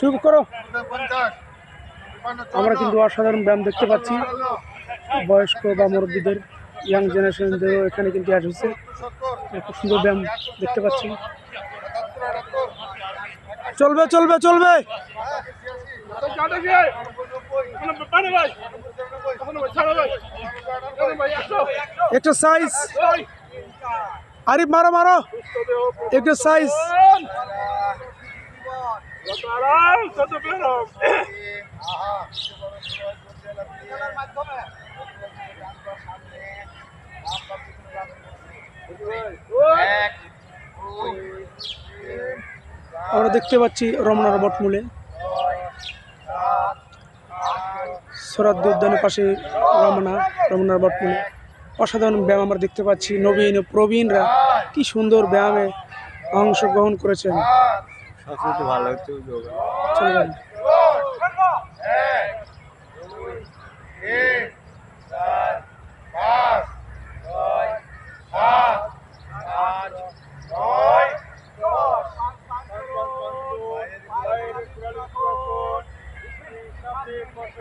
শুরু করো। আমরা কিন্তু অসাধারণ ব্যায়াম দেখতে পাচ্ছি। বয়স্ক বা মুরব্বীদের ইয়াং জেনারেশনদেরও এখানে কিন্তু অ্যাড হচ্ছে খুব সুন্দর ব্যায়াম দেখতে পাচ্ছি। চলবে চলবে চলবে। এক্সারসাইজ আরিফ মারো মারো। এক্সারসাইজ আমরা দেখতে পাচ্ছি রমনা রমনার মঠমূলে সরাদ্দি উদ্যানের পাশে রমনা রমনার মঠমূলে অসাধারণ ব্যায়াম আমরা দেখতে পাচ্ছি। নবীন ও প্রবীণরা কি সুন্দর ব্যায়ামে অংশগ্রহণ করেছেন। ভালো